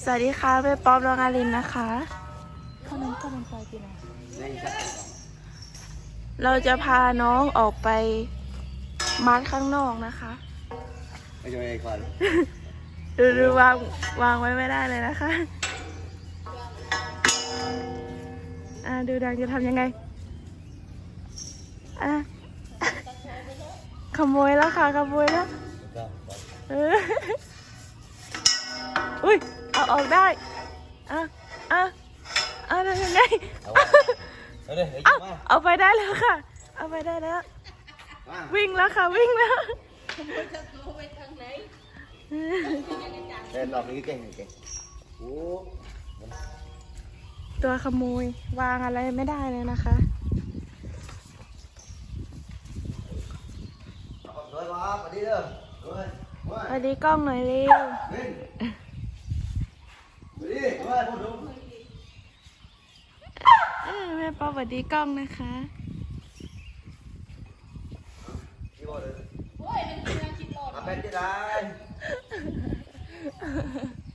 สวัสดีค่ะแม่ป๊อปน้องอารินนะคะข้าน้องข้าน้องไปที่ไหนเราจะพาน้องออกไปมาร์ทข้างนอกนะคะ ไม่ใช่ไอ้ควันดูดูวางวางไว้ไม่ได้เลยนะคะ อ่าดูดังจะทำยังไง อะขโมยแล้วค่ะขโมยแล้วเอออุ้ย เอาออกได้อะอะอะทำยังไงเอาเลยเอาเอามาเอาไปได้แล้วค่ะ เอาไปได้แล้ว วิ่งแล้วค่ะวิ่งแล้วเดินรอบนี้เก่งเก่งตัวขโมยวางอะไรไม่ได้เลยนะคะสวัสดีกล้องหน่อยเร็ว lên đi rồi một đúng เออแม่ป๊อปสวัสดีกล้องนะคะ đi vào đây à bên đi đây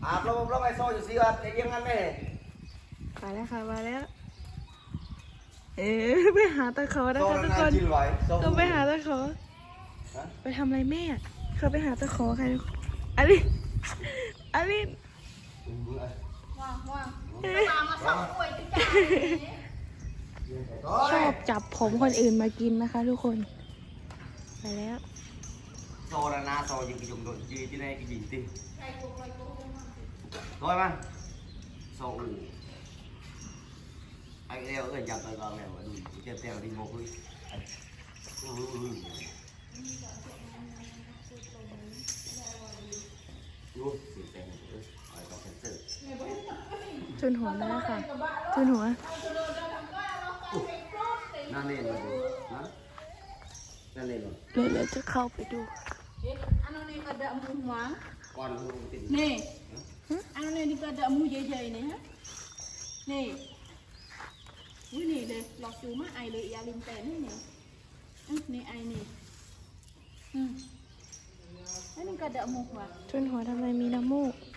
à lâu lâu ngày sau thì xíu để riêng ăn này ไปแล้วค่ะมาแล้ว เอ๊ะไปหาตะขอนะ sau คะ là ทุกค này น chín vậy sau ต้องไปหาตะขอฮะไปทำอะไรแม่เขาไปหาตะขอใครอลินอลิน ชอบจับผมคนอื่นมากินนะคะทุกคนไปแล้ว sau là na sau những cái dùng đồ gì trên đây cái gì tin rồi mà sau ủ anh leo ở nhà tôi vào này mà đủ tiếp theo đi một hơi Ừ, ừ, ừ. Ui, นหัวมาแล้วค่ะจุนหัว Nó lên rồi. Hả? Nó lên rồi. เดี๋ยวเราจะเข้าไปดู Ano ni kada mu mah? Con không tìm. Ni. Ano ni kada mu jai-jai ni ha? Ni. Ui ni le, lọc chú má ai le ya lim ten ni ni. Ừ, ni ai ni. Ừ. Ano kada mu mah? จุนหัวทำไมมีน้ำมูกเฮ้ย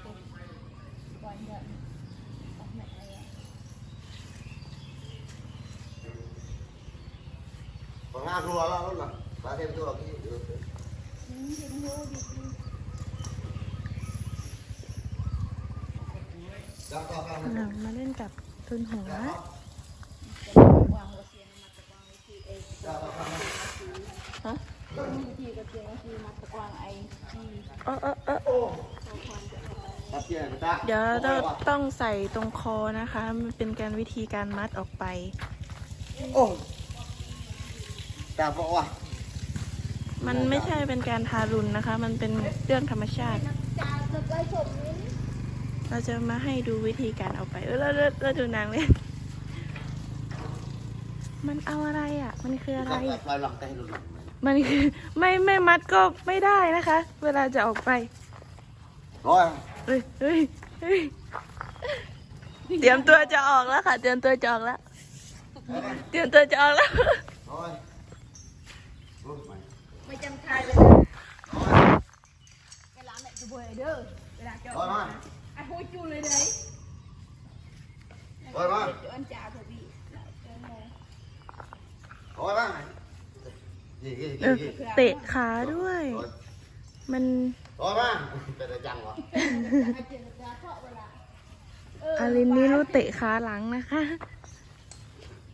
ฮ้ยรอตามูกแม่ Kuan dak tahu kon mai ai lah. Dak tahu. มาแล้วมาแล้ว Nang ke boy mek dak makan tu nah. Ha? Ada dak mu. Kuan dak. Tak mek ai lah. Còn Nga rùa là luôn mà. Và thêm chỗ là cái gì? Ừ. Hmm, dia mu di sini. Dạ, có, có, có. อะมาเล่นกับจุนหัว Wang wasian mata kuang iki eh. Dạ, có, có, có. ฮะ Iki ke tiang iki mata kuang ai. Ki เออเออเออ เดี๋ยวเรา Ôi, wow. ต้องใส่ตรงคอนะคะ มันเป็นการวิธีการมัดออกไป Ôi. Tà võ à? มันไม่ใช่เป็นการทารุณนะคะ มันเป็นเรื่องธรรมชาติ เราจะมาให้ดูวิธีการเอาไป เออเราเราเราดูนางเลย มันเอาอะไรอะ มันคืออะไร Dọc là loài lòng tay lùn lùn. มันคือ ไม่ไม่มัดก็ไม่ได้นะคะ เวลาจะออกไป Rồi. เฮ้ยเฮ้ยเฮ้ยเตรียมตัวจะออกแล้วค่ะ เตรียมตัวจะออกแล้ว เตรียมตัวจะออกแล้ว Rồi. Ôi, mày. ไม่จำทายเลยนะแกล้างแหละจะบ่อยเด้อเวลาเจ้า Rồi mà. ไอ้โหยจูเลยเด้ Rồi mà. เดี๋ยวอันจ่าเถอะพี่แล้วเจ้าโม Rồi mà. Gì, gì, เออ gì, gì. เตะขาด้วย Rồi. มัน Rồi mà. Phải là chăng hả? ไอ้เจรจาเพราะเวลาอารินนี่รู้เตะขาหลังนะคะ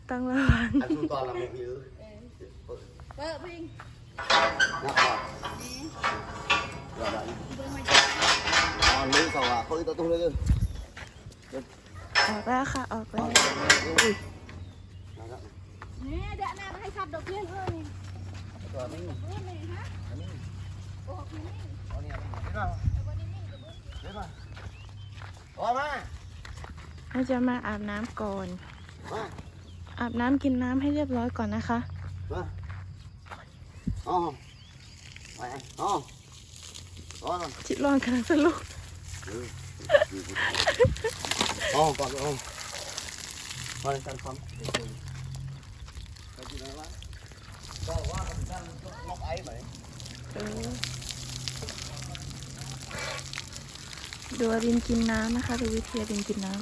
ต้องระวัง Anh thu toàn là một thứ. เปิดพิง Ngọc vào. Rồi đấy. Còn lưỡi sầu à, khơi tao tung lên. ออกแล้วค่ะ ออกแล้ว Ui. เนี่ยเดี๋ยวน้าให้ขับดอกเบี้ยเลยนี่ Rồi mình. เพื่อนนี่ฮะ เราจะมาอาบน้ำก่อน อาบน้ำกินน้ำให้เรียบร้อยก่อนนะคะจิตร้อนกำลังสรุปอ๋อก่อนอ๋อไปกันความไปที่ไหนวะก็ว่ามันจะล็อกไอ้ไหม เออ ดูอารินกินน้ำนะคะ ดูวิธีอารินกินน้ำ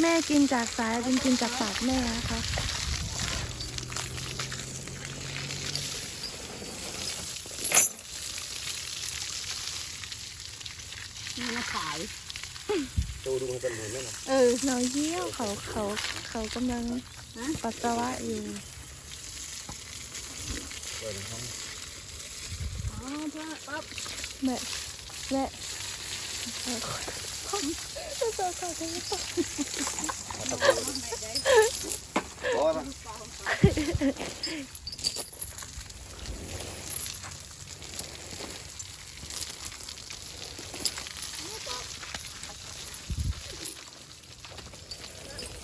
แม่กินจากสายอารินกินจากปากแม่นะคะ นี่มาขายดูดูมันเป็นเหมือนไหมนะเออน้อยเยี่ยวเขาเขาเขากำลังฮะปัสสาวะอยู่เปิดห้อง อ๋อเพื่อปั๊บแม่แม่เออขอขอขอขอขอโอ้ย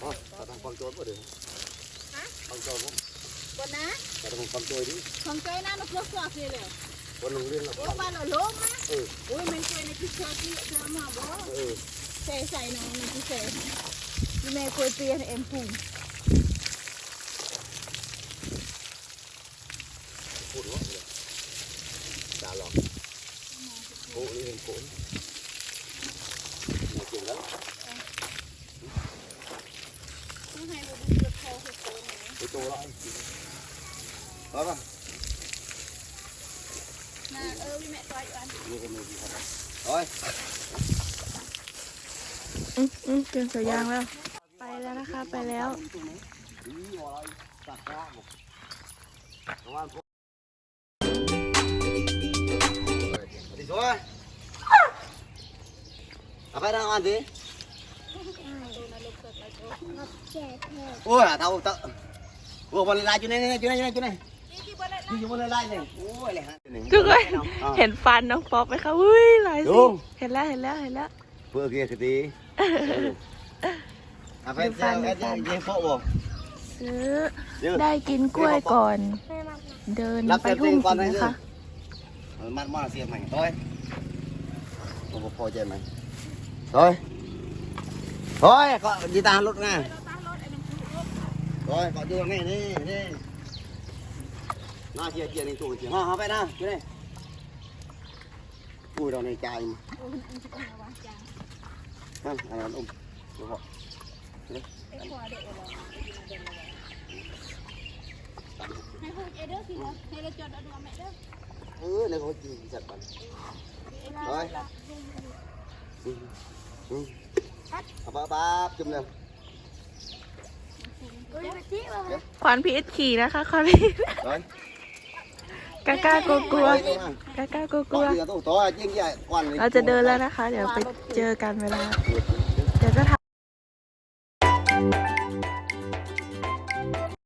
อ๋อทำความโจรป่เดี๋ยวความโจรป่บนนะแต่ทำความโจรดิของใจนะเราเพื่อสอบเลยเลย วันหนึ่งเรียนละโอ้วันบ้านเราลงนะเออโอ้ยมันเคยในที่เชิดที่เธอมาบ่เออเสใส่น้องในที่เสที่แม่เคยเปลี่ยนเอ็มปุ่งพูดว่าเลยด่าหลอกโอ้นี่เป็นโขนมาเก่งแล้ว ต้องให้เราดูเลือดคอคือโตนะ ไปโตแล้วเอาป่ะ น่าเออพี่แม่ต่อยอัน นี่ก็มีดีครับโอ้ย อืมอืมเปลี่ยนสายยางแล้ว ไปแล้วนะคะ ไปแล้วดีอะไรตัดยากบอกระวังพวกดีสวยเอาไปทางอันดิโอ้ยเท่าเตอะโอ้บอลลายจุดนี้จุดนี้จุดนี้นี่ที่บ้านอยู่บอลลายเลยโอ้ยเลยฮะทุกคนเห็นฟันน้องป๊อปไหมคะอุ้ยหลายดูสิเห็นแล้วเห็นแล้วเห็นแล้ว เพื่อเกียร์คือดีเอาไปเจ้าเจ้าเยี่ยมโป๊ะบ่ซื้อเยอะได้กินกล้วยก่อน เดินรับไปเต็มทุ่งก่อนกินให้นะเยคะอะมันมาเสียใหม่ต้อยผมพอใจไหมต้อยต้อยก็ดีตารถไงต้อยก็ดูั่นอันนั้นะจุดนี้อุ้ยเราในใจมั้โอ้ยอันที่เป็นอะไรจังนั่นอะไรอุ้มดูบอกไอ้ขวาเด็กเราให้พูดเอเด้อสิเหรอให้เราจดเอาดูแม่เด้อเออในเขาจีจัดมันเอ้ยเอาป๊าป๊าจุ่มเลยควันพีชขี่นะคะควันพี ช rồi กล้ากลัวกลัวกล้ากลัวกลัว to to to riêng vậy còn เราจะเดินแล้วนะคะ เดี๋ยวไปเจอกันเวลา Được.